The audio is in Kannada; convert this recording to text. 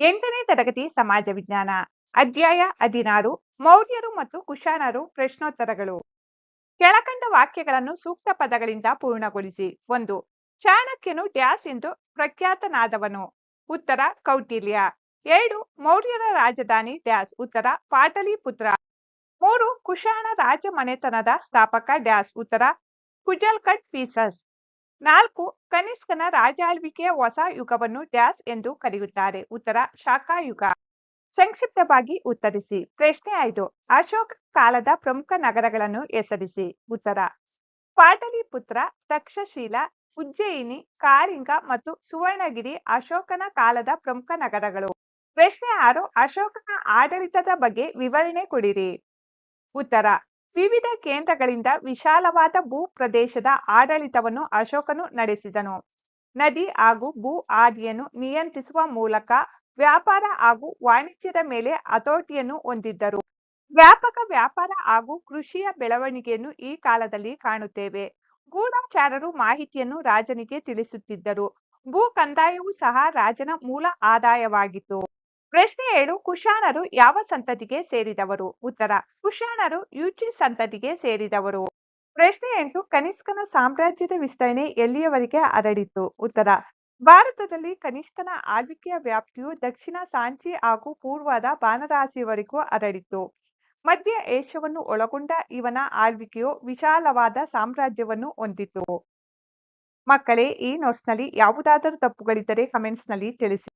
ಎಂಟನೇ ತರಗತಿ ಸಮಾಜ ವಿಜ್ಞಾನ, ಅಧ್ಯಾಯ ಹದಿನಾರು, ಮೌರ್ಯರು ಮತ್ತು ಕುಶಾಣರು ಪ್ರಶ್ನೋತ್ತರಗಳು. ಕೆಳಕಂಡ ವಾಕ್ಯಗಳನ್ನು ಸೂಕ್ತ ಪದಗಳಿಂದ ಪೂರ್ಣಗೊಳಿಸಿ. ಒಂದು, ಚಾಣಕ್ಯನು ಡ್ಯಾಸ್ ಎಂದು ಪ್ರಖ್ಯಾತನಾದವನು. ಉತ್ತರ, ಕೌಟಿಲ್ಯ. ಎರಡು, ಮೌರ್ಯರ ರಾಜಧಾನಿ ಡ್ಯಾಸ್. ಉತ್ತರ, ಪಾಟಲಿಪುತ್ರ. ಮೂರು, ಕುಶಾಣ ರಾಜ ಮನೆತನದ ಸ್ಥಾಪಕ ಡ್ಯಾಸ್. ಉತ್ತರ, ಕುಜಲ್ಕಟ್ ಪೀಸಸ್. ನಾಲ್ಕು ಕನಿಷ್ಕನ ರಾಜಾಳ್ವಿಕೆಯ ಹೊಸ ಯುಗವನ್ನು ಡ್ಯಾಸ್ ಎಂದು ಕರೆಯುತ್ತಾರೆ. ಉತ್ತರ ಶಾಖಾಯುಗ ಸಂಕ್ಷಿಪ್ತವಾಗಿ ಉತ್ತರಿಸಿ. ಪ್ರಶ್ನೆ ಐದು, ಅಶೋಕ ಕಾಲದ ಪ್ರಮುಖ ನಗರಗಳನ್ನು ಹೆಸರಿಸಿ. ಉತ್ತರ, ಪಾಟಲಿಪುತ್ರ, ತಕ್ಷಶೀಲ, ಉಜ್ಜಯಿನಿ, ಕಾರಿಂಗ ಮತ್ತು ಸುವರ್ಣಗಿರಿ ಅಶೋಕನ ಕಾಲದ ಪ್ರಮುಖ ನಗರಗಳು. ಪ್ರಶ್ನೆ ಆರು, ಅಶೋಕನ ಆಡಳಿತದ ಬಗ್ಗೆ ವಿವರಣೆ ಕೊಡಿರಿ. ಉತ್ತರ ವಿವಿಧ ಕೇಂದ್ರಗಳಿಂದ ವಿಶಾಲವಾದ ಭೂ ಪ್ರದೇಶದ ಆಡಳಿತವನ್ನು ಅಶೋಕನು ನಡೆಸಿದನು. ನದಿ ಹಾಗೂ ಭೂ ಹಾದಿಯನ್ನು ನಿಯಂತ್ರಿಸುವ ಮೂಲಕ ವ್ಯಾಪಾರ ಹಾಗೂ ವಾಣಿಜ್ಯದ ಮೇಲೆ ಹತೋಟಿಯನ್ನು ಹೊಂದಿದ್ದರು. ವ್ಯಾಪಕ ವ್ಯಾಪಾರ ಹಾಗೂ ಕೃಷಿಯ ಬೆಳವಣಿಗೆಯನ್ನು ಈ ಕಾಲದಲ್ಲಿ ಕಾಣುತ್ತೇವೆ. ಗೂಢಾಚಾರರು ಮಾಹಿತಿಯನ್ನು ರಾಜನಿಗೆ ತಿಳಿಸುತ್ತಿದ್ದರು. ಭೂ ಕಂದಾಯವೂ ಸಹ ರಾಜನ ಮೂಲ ಆದಾಯವಾಗಿತ್ತು. ಪ್ರಶ್ನೆ ಏಳು ಕುಶಾಣರು ಯಾವ ಸಂತತಿಗೆ ಸೇರಿದವರು? ಉತ್ತರ, ಕುಶಾಣರು ಯುಚಿ ಸಂತತಿಗೆ ಸೇರಿದವರು. ಪ್ರಶ್ನೆ ಎಂಟು, ಕನಿಷ್ಕನ ಸಾಮ್ರಾಜ್ಯದ ವಿಸ್ತರಣೆ ಎಲ್ಲಿಯವರೆಗೆ ಹರಡಿತು? ಉತ್ತರ, ಭಾರತದಲ್ಲಿ ಕನಿಷ್ಕನ ಆಳ್ವಿಕೆಯ ವ್ಯಾಪ್ತಿಯು ದಕ್ಷಿಣ ಸಾಂಚಿ ಹಾಗೂ ಪೂರ್ವದ ಬಾನರಾಸಿಯವರೆಗೂ ಹರಡಿತು. ಮಧ್ಯ ಏಷ್ಯವನ್ನು ಒಳಗೊಂಡ ಇವನ ಆಳ್ವಿಕೆಯು ವಿಶಾಲವಾದ ಸಾಮ್ರಾಜ್ಯವನ್ನು ಹೊಂದಿತು. ಮಕ್ಕಳೇ, ಈ ನೋಟ್ಸ್ನಲ್ಲಿ ಯಾವುದಾದರೂ ತಪ್ಪುಗಳಿದ್ದರೆ ಕಮೆಂಟ್ಸ್ನಲ್ಲಿ ತಿಳಿಸಿ.